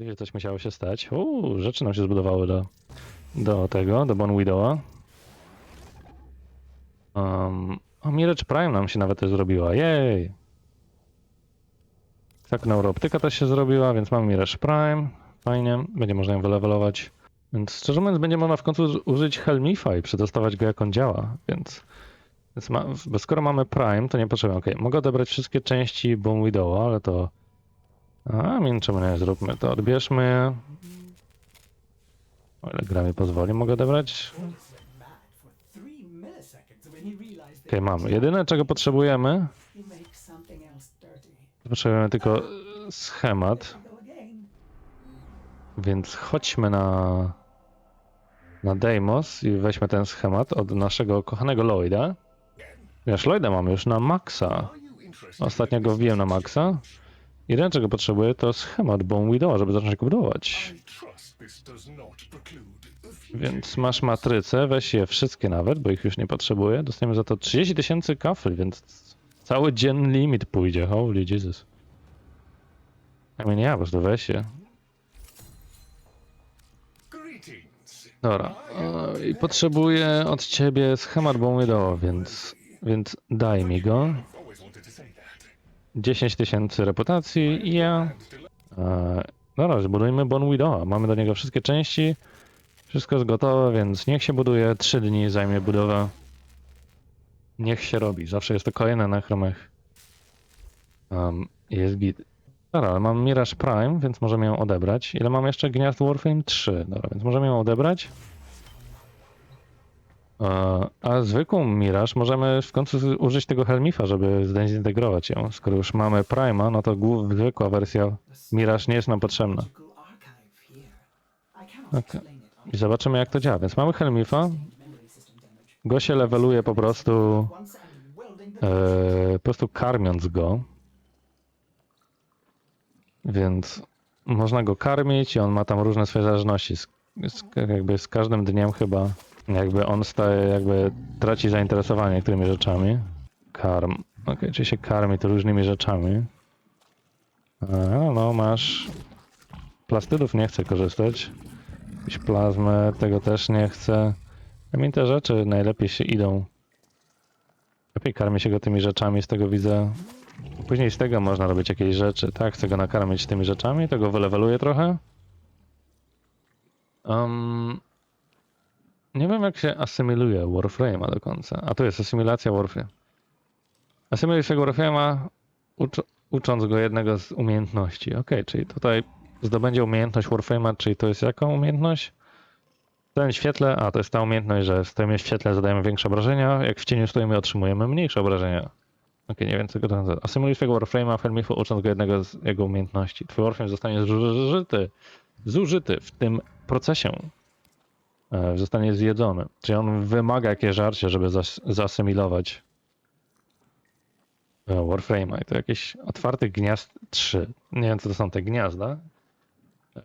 Gdzie coś musiało się stać? Uuu, rzeczy nam się zbudowały do, do tego, do Bon Widowa. Um, o, Mirage Prime nam się nawet też zrobiła, jej! Tak, neurooptyka też się zrobiła, więc mamy Mirage Prime, fajnie, będzie można ją wylevelować. Więc szczerze mówiąc, będzie można w końcu użyć Helmifa i przetestować go jak on działa, więc... Więc ma, bo skoro mamy Prime, to nie potrzebujemy. Okej, mogę odebrać wszystkie części Boom Widowa, ale to... A, min czemu nie zróbmy to. Odbierzmy... O ile gra mi pozwoli, mogę odebrać? Okej, that mamy. Jedyne czego potrzebujemy, potrzebujemy tylko schemat, więc chodźmy na... na Deimos i weźmy ten schemat od naszego kochanego Lloyda. Wiesz, Lloyda mamy już na maksa. Ostatnio go wbiłem na maksa. Jedyne czego potrzebuję to schemat Bone Widowa, żeby zacząć go budować. Więc masz matrycę, weź je wszystkie nawet, bo ich już nie potrzebuję. Dostaniemy za to 30 tysięcy kafli, więc cały dzienny limit pójdzie. Holy Jesus. I mean, ja po prostu weź je. Dobra. e, I potrzebuję od ciebie schemat Bone Widowa, więc, więc daj mi go. 10 tysięcy reputacji i ja. E, dobra, zbudujmy Bon Widowa. Mamy do niego wszystkie części. Wszystko jest gotowe, więc niech się buduje. 3 dni zajmie budowa. Niech się robi. Zawsze jest to kolejny na chromach. Um, jest git. Dobra, ale mam Mirage Prime, więc możemy ją odebrać. Ile mam jeszcze? Gniazd Warframe 3. Dobra, więc możemy ją odebrać. A zwykłą Mirage możemy w końcu użyć tego Helmifa, żeby zintegrować ją. Skoro już mamy Prima, no to zwykła wersja Mirage nie jest nam potrzebna. Okay. I zobaczymy jak to działa. Więc mamy Helmifa. Go się leveluje po prostu, e, po prostu karmiąc go. Więc można go karmić i on ma tam różne swoje zależności. Z, z, jakby z każdym dniem chyba jakby on staje, jakby traci zainteresowanie niektórymi rzeczami. Karm. Okej, czyli się karmi to różnymi rzeczami. A, no masz... Plastydów nie chcę korzystać. Jakąś plazmę, tego też nie chcę. Mi te rzeczy najlepiej się idą. Lepiej karmi się go tymi rzeczami, z tego widzę. Później z tego można robić jakieś rzeczy. Tak, chcę go nakarmić tymi rzeczami, to go wyleweluję trochę. Um, nie wiem jak się asymiluje Warframe'a do końca. A tu jest asymilacja Warframe. Asymiluje się Warframe'a ucz ucząc go jednego z umiejętności. Ok, czyli tutaj zdobędzie umiejętność Warframe'a, czyli to jest jaką umiejętność? W tym świetle, a to jest ta umiejętność, że stoimy w świetle, zadajemy większe obrażenia, jak w cieniu stoimy, otrzymujemy mniejsze obrażenia. Okej, nie wiem co to nazywa. Asymuluj swojego Warframe'a w Helmifu, ucząc go jednego z jego umiejętności. Twój Warframe zostanie zużyty, zużyty w tym procesie. E, Zostanie zjedzony. Czyli on wymaga jakieś żarcie, żeby zas zasymilować e, Warframe'a. I to jakieś otwartych gniazd 3. Nie wiem co to są te gniazda.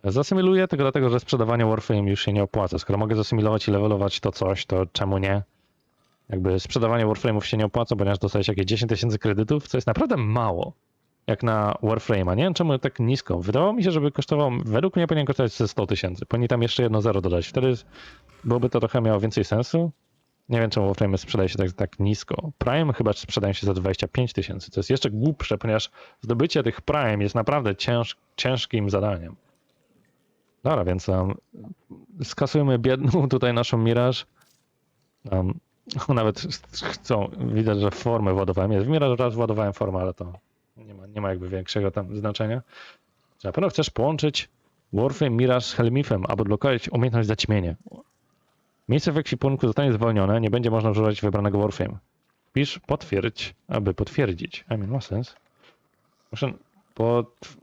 E, Zasymiluję tylko dlatego, że sprzedawanie Warframe już się nie opłaca. Skoro mogę zasymilować i levelować to coś, to czemu nie? Jakby sprzedawanie Warframe'ów się nie opłaca, ponieważ dostajesz jakieś 10 tysięcy kredytów, co jest naprawdę mało. Jak na Warframe'a. Nie wiem czemu tak nisko. Wydawało mi się, żeby kosztował, według mnie powinien kosztować ze 100 tysięcy. Powinni tam jeszcze jedno zero dodać. Wtedy byłoby to trochę miało więcej sensu. Nie wiem czemu Warframe sprzedaje się tak, tak nisko. Prime chyba sprzedają się za 25 tysięcy, co jest jeszcze głupsze, ponieważ zdobycie tych Prime jest naprawdę cięż, ciężkim zadaniem. Dobra, więc um, skasujemy biedną tutaj naszą Mirage. Um, nawet chcą, widać, że formę władowałem. Jest w Mirage raz władowałem formę, ale to nie ma, jakby większego tam znaczenia. Czy na pewno chcesz połączyć Warframe Mirage z Helmifem, aby odblokować umiejętność zaćmienie. Miejsce w ekwipunku zostanie zwolnione, nie będzie można używać wybranego Warframe. Pisz potwierdź, aby potwierdzić. I mean, ma sens. Muszę pod...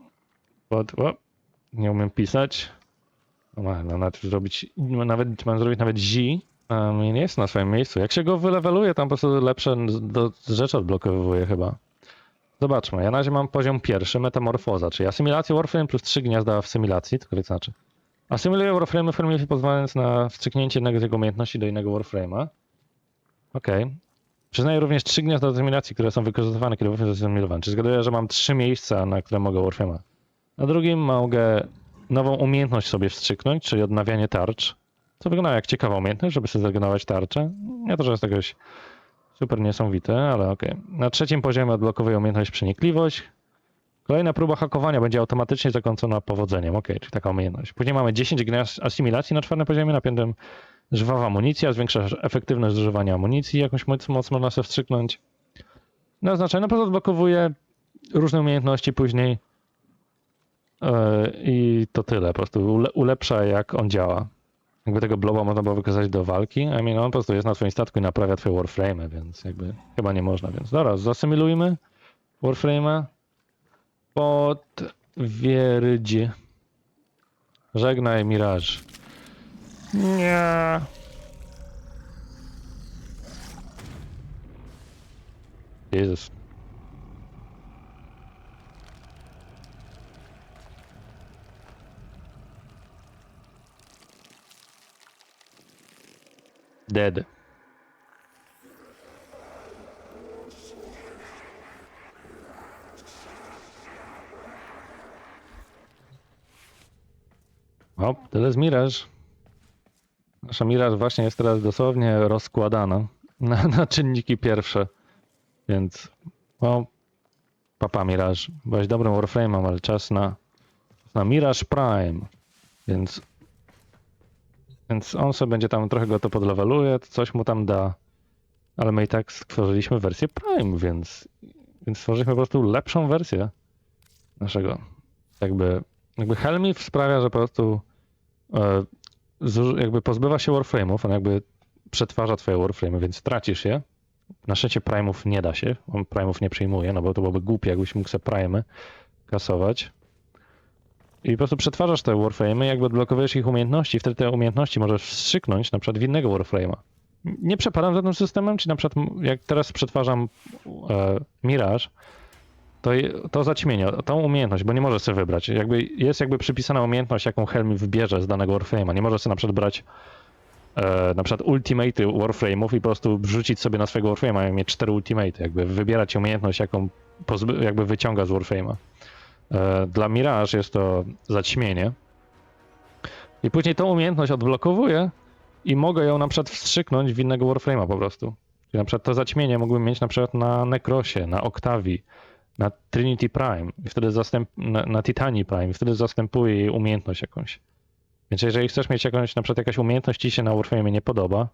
pod... O, nie umiem pisać. No, no, nawet zrobić, nawet, mam zrobić nawet Z. Um, nie jest na swoim miejscu. Jak się go wyleweluje, tam po prostu lepsze do, rzeczy odblokowuje chyba. Zobaczmy, ja na razie mam poziom pierwszy, metamorfoza, czyli asymilacja Warframe plus 3 gniazda w symilacji, to co znaczy. Asymiluję Warframe w Helmifie pozwalając na wstrzyknięcie jednego z jego umiejętności do innego Warframe'a. Okej. Przyznaję również 3 gniazda do asymilacji, które są wykorzystywane, kiedy Warframe jest asymilowany. Czyli zgaduję, że mam 3 miejsca, na które mogę Warframe'a. Na drugim mogę nową umiejętność sobie wstrzyknąć, czyli odnawianie tarcz. Co wygląda jak ciekawa umiejętność, żeby sobie zregenerować tarczę. Nie to, że jest jakoś super niesamowite, ale okej. Na trzecim poziomie odblokowuje umiejętność przenikliwość. Kolejna próba hakowania będzie automatycznie zakończona powodzeniem. Ok, czyli taka umiejętność. Później mamy 10 gniazd asymilacji na czwartym poziomie, na żwawa amunicja, zwiększa efektywność zużywania amunicji, jakąś moc, moc można sobie wstrzyknąć. Na znaczenie, na pewno odblokowuje różne umiejętności później Yy, i to tyle, po prostu ule, ulepsza jak on działa. Jakby tego bloba można było wykazać do walki, I mean, on po prostu jest na twoim statku i naprawia twoje warframe, więc jakby chyba nie można, więc dobra, zasymilujmy warframe'a. Potwierdź. Żegnaj, Mirage. Nie. Jezus. Dead. O, tyle z Mirage. Nasza Mirage właśnie jest teraz dosłownie rozkładana na, na czynniki pierwsze. Więc, o, papa Mirage. Byłeś dobrym Warframe'em, ale czas na, na Mirage Prime. Więc, więc on sobie będzie tam trochę go to podleveluje, to coś mu tam da. Ale my i tak stworzyliśmy wersję Prime, więc, więc stworzyliśmy po prostu lepszą wersję naszego. Jakby, jakby Helmif sprawia, że po prostu e, jakby pozbywa się Warframe'ów, on jakby przetwarza twoje Warframe'y, więc tracisz je. Na szczęście Prime'ów nie da się, on Prime'ów nie przyjmuje, no bo to byłoby głupie, jakbyś mógł sobie Prime'y kasować. I po prostu przetwarzasz te Warframe'y, jakby odblokowujesz ich umiejętności, wtedy te umiejętności możesz wstrzyknąć na przykład w innego Warframe'a. Nie przepadam za tym systemem, czy na przykład jak teraz przetwarzam e, Mirage, to, to zaćmienie, tą umiejętność, bo nie możesz sobie wybrać. Jakby jest jakby przypisana umiejętność, jaką Helmi wybierze z danego Warframe'a. Nie możesz sobie na przykład brać e, na przykład ultimate Warframe'ów i po prostu wrzucić sobie na swojego Warframe'a i mieć cztery ultimate. Jakby wybierać umiejętność, jaką jakby wyciąga z Warframe'a. E, Dla Mirage jest to zaćmienie. I później tą umiejętność odblokowuję i mogę ją na przykład wstrzyknąć w innego Warframe'a po prostu. Czyli na przykład to zaćmienie mógłbym mieć na przykład na Necrosie, na Octavii, na Trinity Prime i wtedy zastęp, na, na Titanii Prime i wtedy zastępuje jej umiejętność jakąś. Więc jeżeli chcesz mieć jakąś, na przykład jakaś umiejętność ci się na Warframe nie podoba,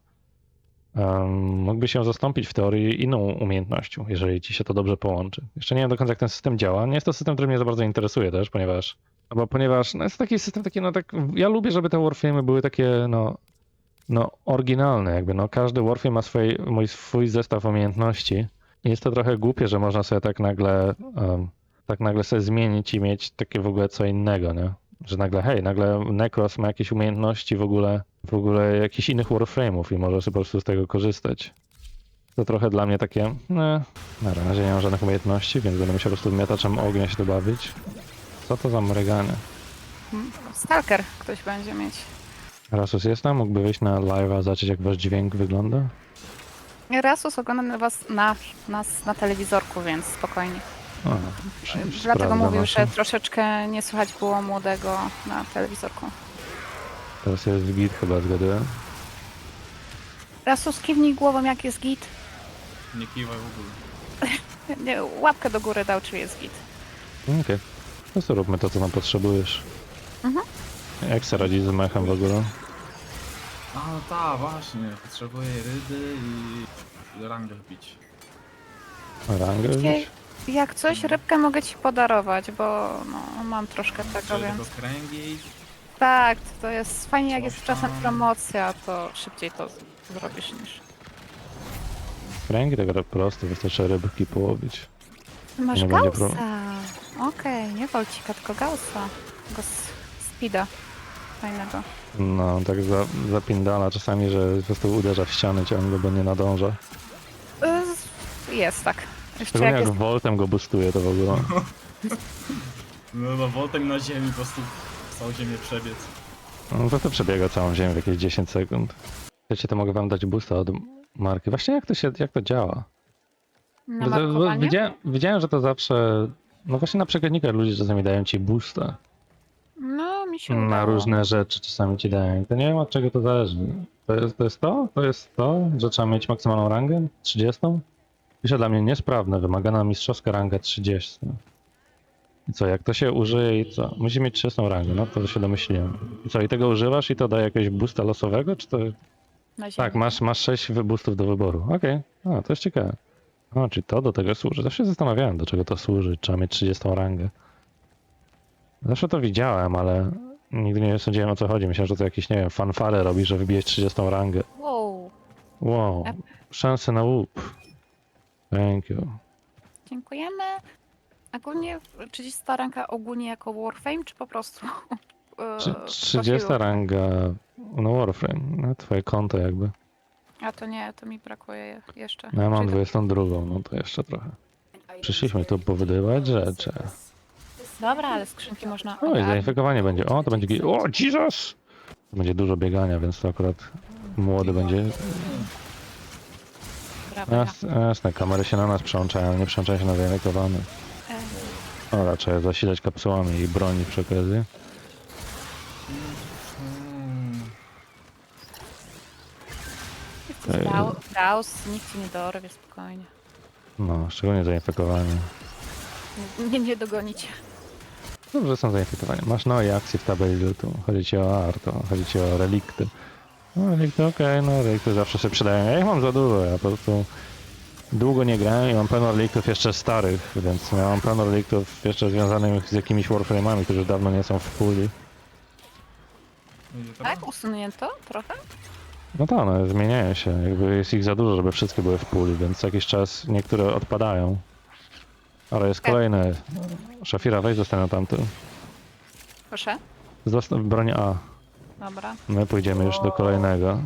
um, mógłbyś ją zastąpić w teorii inną umiejętnością, jeżeli ci się to dobrze połączy. Jeszcze nie wiem do końca jak ten system działa. Nie jest to system, który mnie za bardzo interesuje też, ponieważ no bo ponieważ no jest taki system taki, no tak, ja lubię, żeby te Warframe'y były takie, no, no oryginalne jakby, no każdy Warframe ma swój, mój swój zestaw umiejętności. Jest to trochę głupie, że można sobie tak nagle, em, tak nagle sobie zmienić i mieć takie w ogóle co innego, nie? Że nagle, hej, nagle Necros ma jakieś umiejętności w ogóle, w ogóle jakichś innych Warframe'ów i może sobie po prostu z tego korzystać. To trochę dla mnie takie, nie, na razie nie mam żadnych umiejętności, więc będę musiał po prostu miataczem ognia się tu bawić. Co to za mryganie? Stalker ktoś będzie mieć. Rasus jest tam? Mógłby wyjść na live'a, zobaczyć jak wasz dźwięk wygląda? Rasus ogląda na was na, nas na telewizorku, więc spokojnie. A, Dlatego mówił, że troszeczkę nie słychać było młodego na telewizorku. Teraz jest git chyba, zgaduję. Rasus kiwnij głową jak jest git. Nie kiwaj w ogóle. Nie, łapkę do góry dał, czy jest git. Okej. Po prostu róbmy to, co nam potrzebujesz. Mhm. Jak se radzi z mechem w ogóle? A no ta, właśnie. Potrzebuję rydy i rangę wbić. Rangę wziąć? Jak coś, rybkę mogę ci podarować, bo no, mam troszkę tego, Czyli więc... kręgi. Tak, to jest fajnie jak jest czasem promocja, to szybciej to zrobisz niż... Kręgi tak po prostu, wystarczy rybki połowić. Ty masz Nie będzie Gaussa. Okej, nie Wolcika, tylko Gaussa. Go s- Speeda. Fajnego. No, tak za, zapindala czasami, że po prostu uderza w ściany ciągle, bo nie nadąża. Y, Jest tak. Jeszcze Szczególnie jak jak jest... Voltem go boostuje, to w ogóle. No no, woltem na ziemi po prostu całą ziemię przebiec. No, to to przebiega całą ziemię w jakieś 10 sekund. Wiecie, to mogę wam dać boosta od marki. Właśnie jak to się, jak to działa? Na Bo to- bo? Widziałem, widziałem, że to zawsze... No właśnie na przekładnikach ludzie czasami dają ci boosta. No, mi się Na udało. różne rzeczy czasami ci dają. To nie wiem od czego to zależy. To jest to? Jest to? to jest to, że trzeba mieć maksymalną rangę? 30? Pisze dla mnie niesprawne, wymagana mistrzowska ranga 30. I co, jak to się użyje i co? Musi mieć 30 rangę, no to się domyśliłem. I co, i tego używasz i to daje jakiegoś boosta losowego, czy to... Na ziemi. Tak, masz, masz 6 boostów do wyboru. Okej, a to jest ciekawe. O, czy to do tego służy? Zawsze się zastanawiałem, do czego to służy. Trzeba mieć 30 rangę. Zawsze to widziałem, ale nigdy nie sądziłem o co chodzi. Myślałem, że to jakieś, nie wiem, fanfare robi, że wybijesz 30 rangę. Wow, Wow, szanse na łup. Thank you. dziękujemy. Ogólnie 30 ranka ogólnie jako Warframe, czy po prostu? e, Trzy- profilu? 30 ranga, no Warframe, no twoje konto jakby. A to nie, to mi brakuje jeszcze. No ja mam Czyli 22, no to jeszcze trochę. Przyszliśmy tu powydywać rzeczy. Dobra, ale skrzynki można O, i ogarnąć. zainfekowanie będzie. O, to będzie. gi- O, Jesus! Będzie dużo biegania, więc to akurat młody będzie. Jas, jasne, kamery się na nas przełączają, nie przełączają się na zainfekowanych. E, O, raczej zasilać kapsułami i broni przy okazji. Jesteś nikt ci nie dorwie, spokojnie. No, szczególnie zainfekowanie. Nie, nie, dogonicie. Dobrze są zainfekowane. Masz no i akcje w tabeli lutu. Chodzi ci o arto, chodzi ci o relikty. No, relikty okej, no relikty zawsze się przydają. Ja ich mam za dużo, ja po prostu długo nie grałem i mam pełno reliktów jeszcze starych, więc mam pełno reliktów jeszcze związanych z jakimiś warframe'ami, którzy dawno nie są w puli. Będzie teraz? Tak? Usunięto trochę? No tak, no, zmieniają się. Jakby jest ich za dużo, żeby wszystkie były w puli, więc co jakiś czas niektóre odpadają. Ale jest Tak. kolejne. Szafira, weź zostań na tamty. Proszę. Zostaw broń A. Dobra. My pójdziemy już do kolejnego.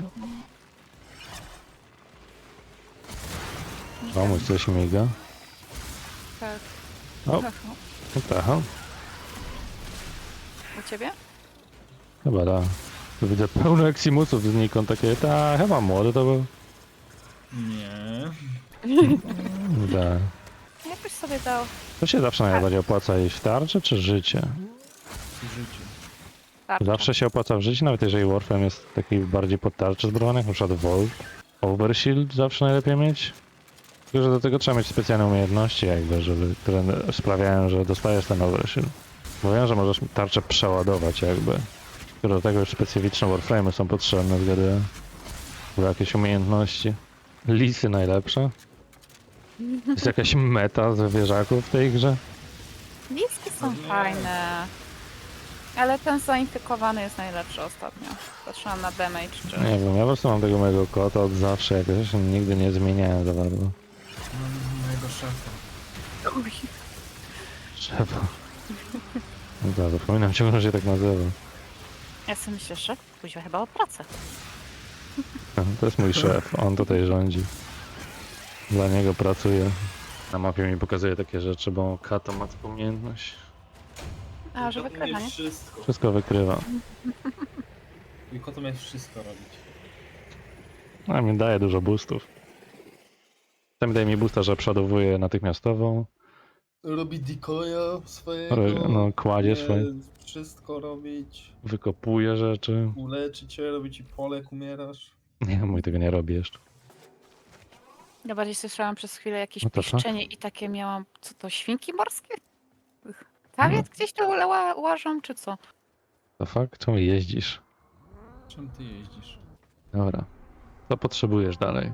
Komuś coś miga. Tak. O, tak, U ciebie? chyba da. Tu widzę pełno eksimusów znikąd takie, ta, chyba młody to był. Nie. Da. Jakoś sobie dał. To się zawsze najbardziej opłaca w tarczę czy życie? W tarczę. Zawsze się opłaca w życiu, nawet jeżeli Warframe jest taki bardziej pod tarczę zbrojony, jak na przykład Volt. Overshield zawsze najlepiej mieć. Tylko, że do tego trzeba mieć specjalne umiejętności jakby, żeby, które sprawiają, że dostajesz ten overshield. Mówią, że możesz tarczę przeładować jakby. Tylko do tego już specyficzne Warframe'y są potrzebne, zgaduję. Albo jakieś umiejętności. Lisy najlepsze. Jest jakaś meta z wieżaków w tej grze? Bliski są fajne. Ale ten zainfekowany jest najlepszy ostatnio. Patrzyłam na damage, czy... Nie wiem, ja po prostu mam tego mojego kota od zawsze jakoś, nigdy nie zmieniałem za bardzo. Mam mojego szefa. Uj, Trzeba. No tak, zapominam ciągle, że się tak nazywa. Ja sobie myślę, że pójdzie chyba o pracę. To jest mój szef, on tutaj rządzi. Dla niego pracuję. Na mapie mi pokazuje takie rzeczy, bo Kato ma taką umiejętność. A, że wykrywa, nie? wszystko. Wszystko wykrywa. I kotu miał wszystko robić. A mi daje dużo boostów. Ten daje mi boosta, że przodowuje natychmiastowo. Robi decoya swojego. Ro- No, kładzie umie swoje, Wszystko robić. wykopuje rzeczy. Uleczy cię, robi ci pole, jak umierasz. Nie, mój tego nie robi jeszcze. Ja bardziej słyszałam przez chwilę jakieś fuck? piszczenie i takie miałam, co to, świnki morskie? Kawiec gdzieś tu ła- łażą, czy co? To fakt? Czemu jeździsz? Czym ty jeździsz? Dobra. Co potrzebujesz dalej?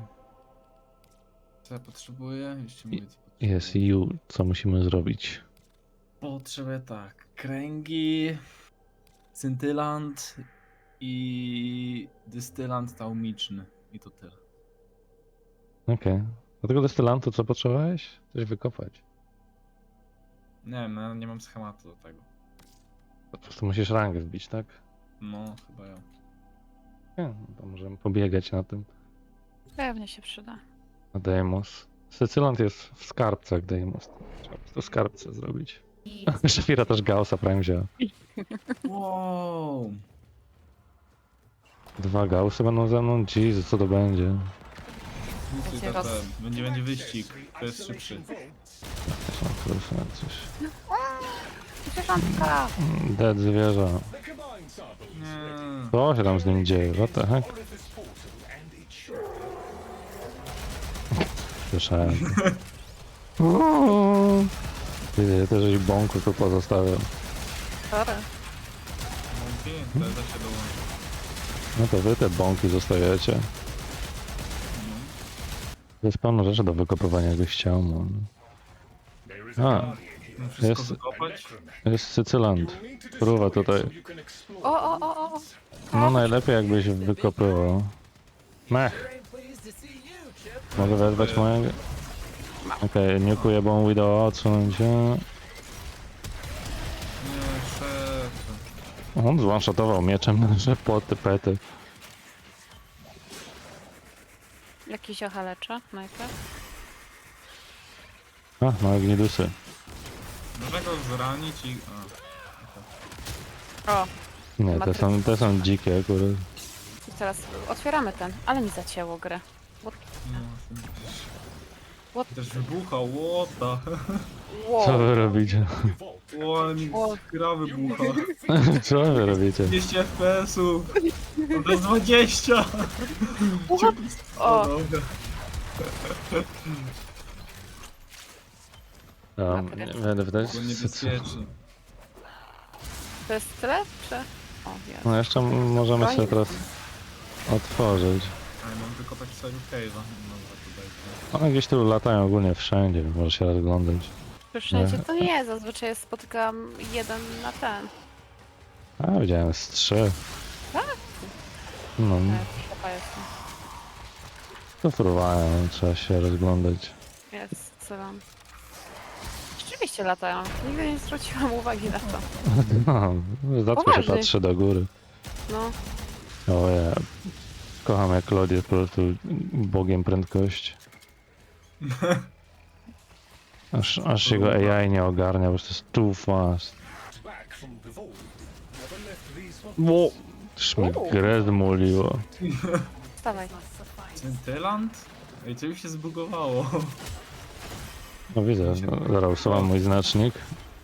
Co ja potrzebuję? Jeszcze mówię, co potrzebuję. Jest you, co musimy zrobić. Potrzebuję tak. Kręgi, scintylant i dystylant taumiczny. I to tyle. Okej. Do tego destylantu co potrzebowałeś? Coś wykopać. Nie wiem, no, nie mam schematu do tego. Po prostu musisz rangę wbić, tak? No, chyba ja. Nie, no to możemy pobiegać na tym. Pewnie się przyda. Na Deimos. Sycylant jest w skarbcach Deimos. Trzeba po prostu skarbce zrobić. Szafira też Gaussa Prime wzięła. Wow! Dwa Gaussy będą ze mną? Jezus, co to będzie? Nic Będzie tutaj roz- ten- Będzie, będzie wyścig. To jest szybszy. Coś, coś. Zwierzątka! Dead Combine Co się tam z nim dzieje? What the heck? Słyszałem. Ty, ty żeś bąku tu. Sorry. Mąki? Się dołączyć. No to wy te bąki zostajecie. Jest pełno rzeczy do wykopywania, jakbyś chciał. No. A, wszystko Jest- wykopać? jest Sycyland. Próba tutaj. O, o, o, o. No najlepiej jakbyś wykopywał. Mech. Mogę wezwać mojego? Okej, okay, niukuję, bo mówi do odsunąć się. Nie, szef. On zwanshotował mieczem, że poty, pety. Jakiś ochalecza najpierw. A, małe gnidusy. Można go zranić i... A. O, Nie, te są, te są dzikie akurat. i teraz otwieramy ten, ale mi zacięło grę. No, What? Też wybuchał, łota. Wow. Co wy robicie? O, ale mi O. gra wybucha. Co wy robicie? 200 FPS-ów. No to jest 20. What? O, dobra. Um, będę wydać. Było niebezpiecznie. to jest tyle, czy? O, jest. No jeszcze możemy sobie teraz otworzyć. A ja mam wykopać sobie cave'a. Dobra, tutaj. One gdzieś tu latają ogólnie wszędzie, możesz się rozglądać. Wszędzie to nie, zazwyczaj spotykam jeden na ten. A, widziałem z trzy. Tak? No, E, Chyba jest. to fruwają, trzeba się rozglądać. Jest, co mam. Rzeczywiście latają. Nigdy nie zwróciłam uwagi na to. No, rzadko się Poważnie. patrzy do góry. No, O ja. Kocham jak Lord jest po prostu bogiem prędkości. Aż, aż jego AI nie ogarnia, bo to jest too fast. Ło! Już mi grę zmuliło. wstawaj. Centyland? Ej, coś się zbugowało. No widzę, no, zaraz usuwam mój znacznik.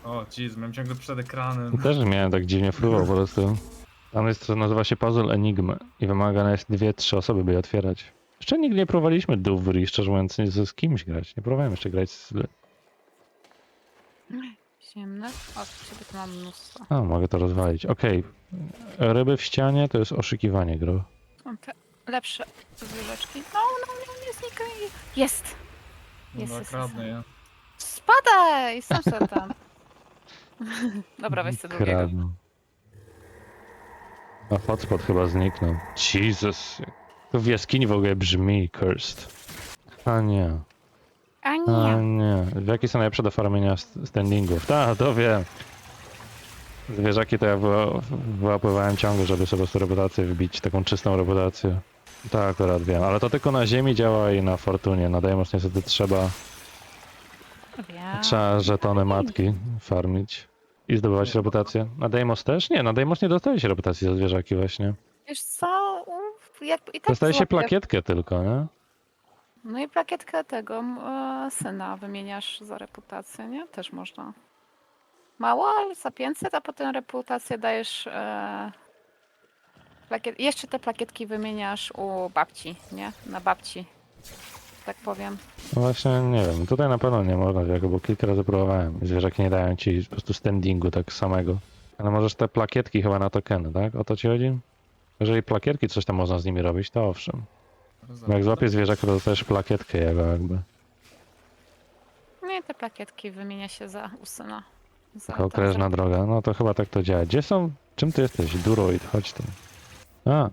O, jeez, miałem ciągle przed ekranem. Też miałem tak dziwnie fruwał po prostu. Tam jest, to nazywa się Puzzle Enigma i wymagane jest dwie, trzy osoby, by je otwierać. Jeszcze nigdy nie próbowaliśmy Duvry, szczerze mówiąc, nie z z kimś grać. Nie próbowałem jeszcze grać z... Ziemne. O, ciebie tu mam mnóstwo. A, mogę to rozwalić. Okej. Ryby w ścianie to jest oszukiwanie gro. Są te lepsze zwierzeczki. No, no, no, nie znikaj. Jest! No, Jest, no, jest, kradnę, ja. Spadaj! Sam tam. Dobra, weź sobie drugiego. Kradną. A hotspot chyba zniknął. Jesus. To w jaskini w ogóle brzmi cursed. A nie. A A nie. nie. W jakie są najlepsze do farmienia st- standingów? Tak, to wiem. Zwierzaki to ja wyła- wyłapywałem ciągle, żeby sobie po prostu reputację wbić, taką czystą reputację. Tak, akurat wiem, ale to tylko na ziemi działa i na fortunie. Na Deimos niestety trzeba, Wiem. trzeba żetony matki farmić i zdobywać reputację. Na Deimos też? Nie, na Deimos nie dostaje się reputacji za zwierzaki właśnie. Wiesz co? Jak, i tak Dostaje się złapię- plakietkę tylko, nie? No i plakietkę tego m, e, syna wymieniasz za reputację, nie? Też można. Mało, ale za 500, a potem reputację dajesz. E, plakiet... Jeszcze te plakietki wymieniasz u babci, nie? Na babci. Tak powiem. No Właśnie nie wiem, tutaj na pewno nie można tego, bo kilka razy próbowałem. Zwierzaki nie dają ci po prostu standingu tak samego. Ale możesz te plakietki chyba na tokeny, tak? O to ci chodzi? Jeżeli plakietki, coś tam można z nimi robić, to owszem. Bo jak złapiesz zwierzaka, to dostajesz plakietkę jego jakby. No i te plakietki wymienia się za u syna. Za Taka okrężna droga. No to chyba tak to działa. Gdzie są? Czym ty jesteś? Duroid, chodź tu. A,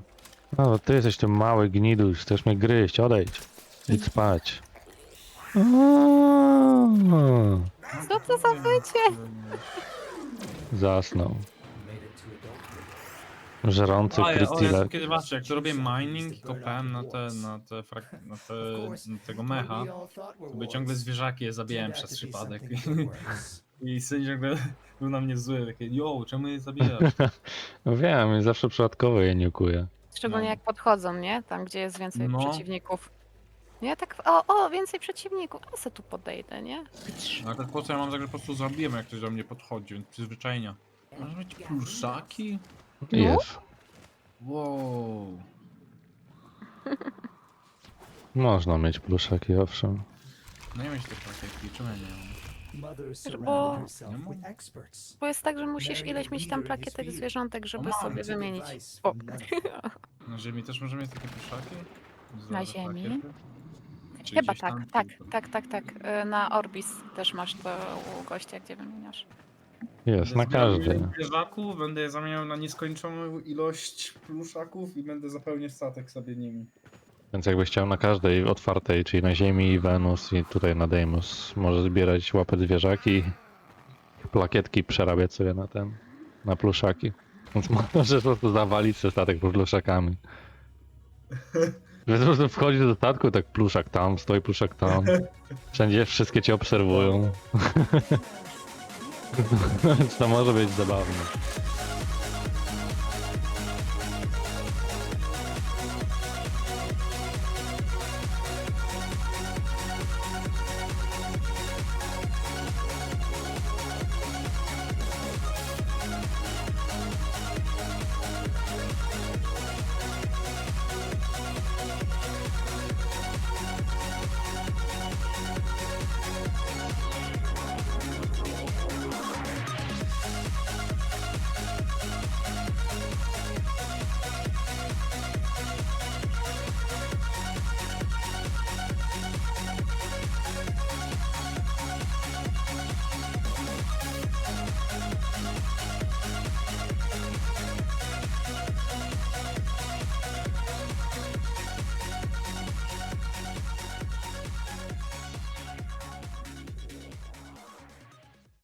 no to ty jesteś ten mały gniduś, chcesz mnie gryźć, odejdź. Idź spać. Co to za wycie? Zasnął. Żerący A, ja, o, ja kiedy patrzę, jak to robię mining i kopałem na te, na te, frak, na te, na tego mecha, to by ciągle zwierzaki je zabijałem przez przypadek. I syn ciągle był na mnie zły, takie, yo, czemu je zabijasz? No wiem, i zawsze przypadkowo je niukuję. Szczególnie No. jak podchodzą, nie? Tam, gdzie jest więcej No. przeciwników. Nie, tak, o, o, więcej przeciwników, a se tu podejdę, nie? No ale tak po co ja mam tak, że po prostu zabiłem, jak ktoś do mnie podchodzi, więc przyzwyczajenia. Może być pluszaki? No. Jest. Wow. Można mieć pluszaki, owszem. No nie mieć tych plakietki, czemu ja nie mam? Bo-. Bo jest tak, że musisz ileś mieć tam plakietek zwierzątek, żeby Mom sobie wymienić. O. Na ziemi też możemy mieć takie pluszaki? Z Na ziemi? plakiety? Czy Chyba gdzieś tak, tam tak, tak, tak, tak. Y, Na Orbis też masz to u gościa, gdzie wymieniasz. Jest, na każdy. Będę je zamieniał na nieskończoną ilość pluszaków i będę zapełniał statek sobie nimi. Więc jakbyś chciał na każdej otwartej, czyli na Ziemi, Wenus i tutaj na Deimos, może zbierać łapy zwierzaki, plakietki przerabiać sobie na ten, na pluszaki. Więc możesz po prostu zawalić sobie statek pluszakami. Prostu wchodzisz do statku, tak pluszak tam, stoi pluszak tam. Wszędzie wszystkie cię obserwują. To może być zabawne.